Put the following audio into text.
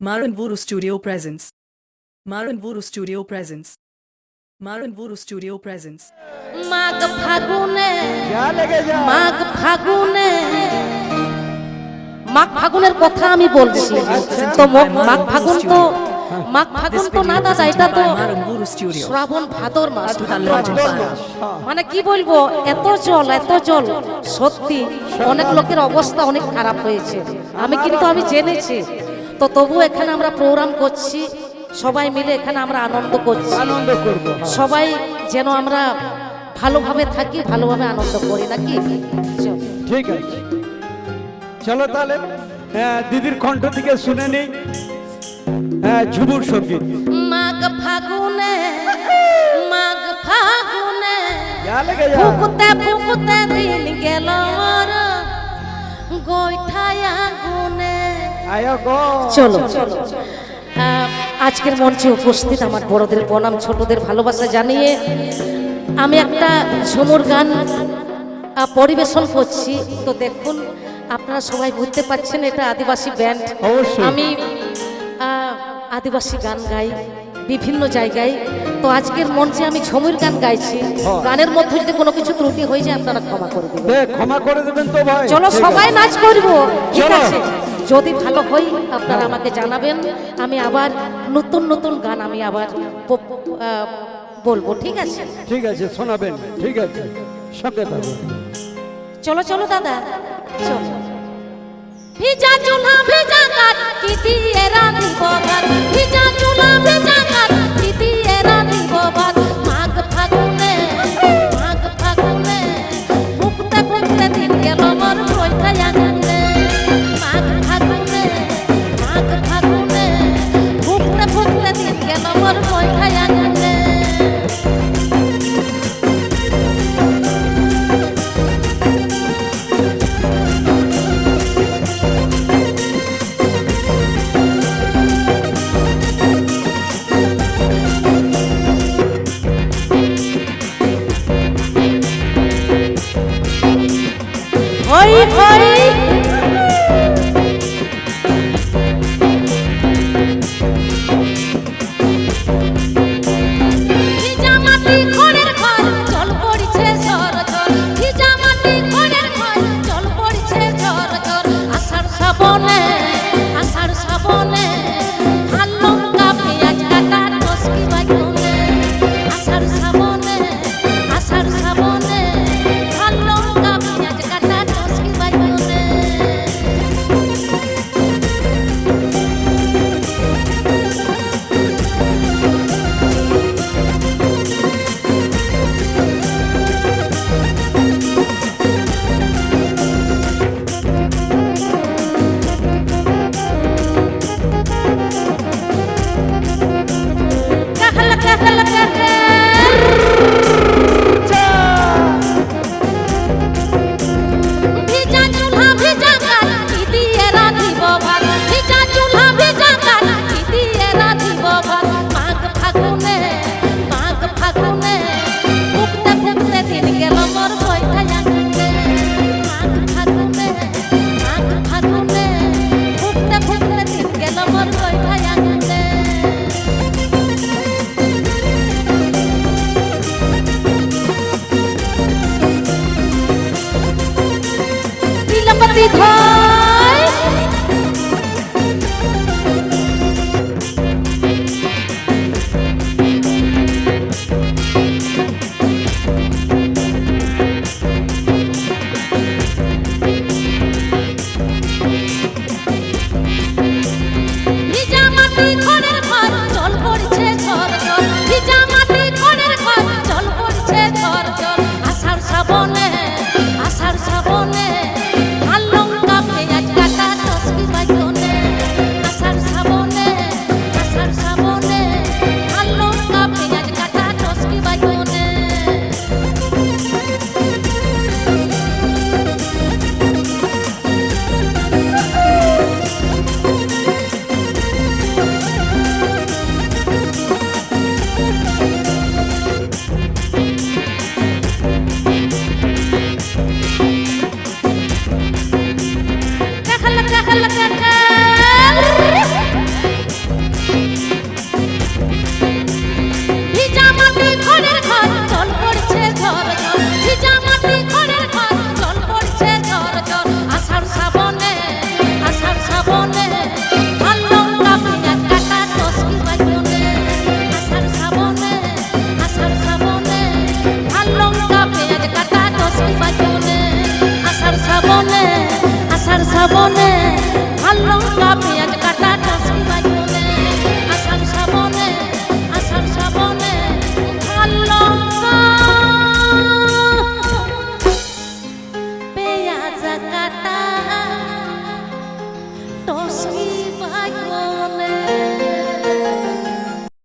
Maran Vuru Studio presents. Maran Vuru Studio presents. Maran Vuru Studio presents. মাঘ ফাগুনে মাঘ ফাগুনে মাঘ ফাগুনের কথা আমি বলছি তো মাঘ ফাগুন তো মাঘ ফাগুন তো না দাদা এটা তো. শ্রাবণ ভাদর মাস. মানে কি বলব এত জল এত জল সত্যি অনেক লোকের অবস্থা অনেক খারাপ হয়েছে আমি কিন্তু আমি জেনেছি তো তবু এখানে আমরা প্রোগ্রাম করছি। সবাই মিলে এখানে আমরা আনন্দ করছি। আনন্দ করব। সবাই যেন আমরা ভালোভাবে থাকি ভালোভাবে আনন্দ করি নাকি। ঠিক আছে। চলো তাহলে হ্যাঁ, দিদির কণ্ঠ থেকে শুনে নিই। হ্যাঁ ঝুমুর সংগীত। মাঘ ফাগুনে মাঘ ফাগুনে ফুকুতে ফুকুতে দিন গেল। গোইঠায় আগুনে চলো। আজকের মঞ্চে উপস্থিত আমার বড়দের প্রণাম ছোটদের ভালোবাসা জানিয়ে আমি একটা ঝুমুর গান পরিবেশন করছি। তো দেখুন আপনারা সবাই বুঝতে পারছেন এটা আদিবাসী ব্যান্ড। আমি আদিবাসী গান গাই বিভিন্ন জায়গায়। তো আজকের মঞ্চে আমি ঝুমুর গান গাইছি। গানের মধ্যে যদি কোনো কিছু ত্রুটি হয়ে যায় আপনারা ক্ষমা করে দেবেন। ক্ষমা করে দেবেন তো ভাই। চলো সবাই নাচ করব। ঠিক আছে? যদি ভালো হয় আপনারা আমাকে জানাবেন। আমি আবার নতুন নতুন গান আমি আবার বলব ঠিক আছে? ঠিক আছে শোনাবেন ঠিক আছে। সঙ্গে থাকব চলো চলো দাদা। চলো। ভিজা চুলা ভিজা কাঠ কি দিয়ে রাঁধিব ভাত ভিজা চুলা ভিজা কাঠ দিন গেল সাবনে ভালো লঙ্কা কাটা